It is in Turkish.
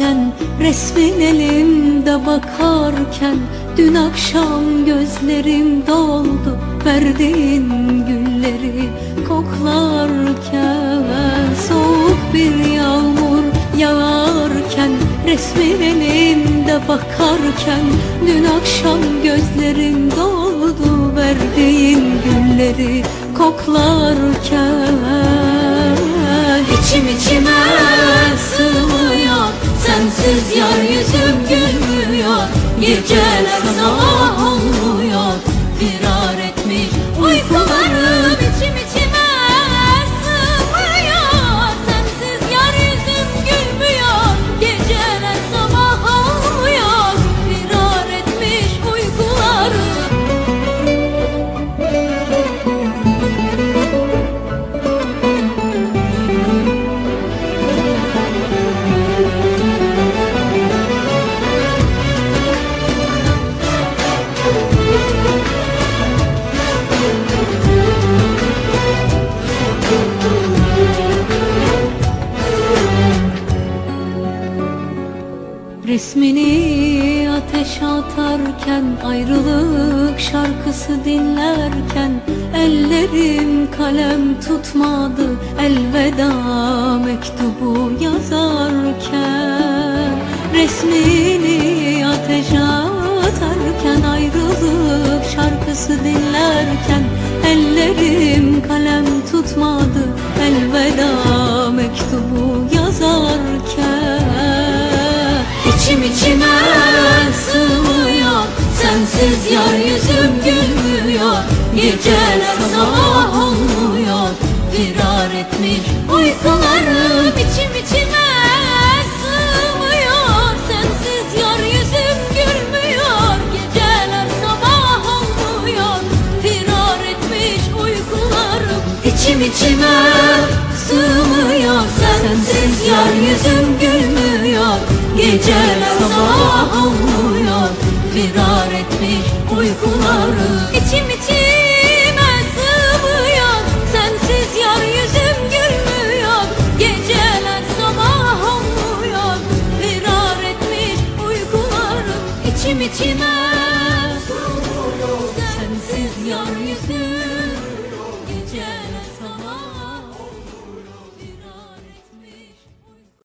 yağarken Resmin elimde bakarken Dün akşam gözlerim doldu Verdiğin gülleri koklarken Soğuk bir yağmur yağarken Resmin elimde bakarken Dün akşam gözlerim doldu Verdiğin gülleri koklarken. İçim içime Sensiz yar yüzüm gülmüyor Geceler sabah Resmini ateşe atarken Ayrılık şarkısı dinlerken Ellerim kalem tutmadı Elveda mektubu yazarken. Resmini ateşe atarken Ayrılık şarkısı dinlerken Ellerim kalem Geceler sabah olmuyor. Firar etmiş uykularım içim içime sığmıyor. Sensiz yar yüzüm gülmüyor. Geceler sabah olmuyor. Firar uykularım İçim içime sığmıyor. Sensiz yar yüzüm gülmüyor. Geceler sabah olmuyor. Firar etmiş uykularım İçim içime içime Sensiz yan yüzüm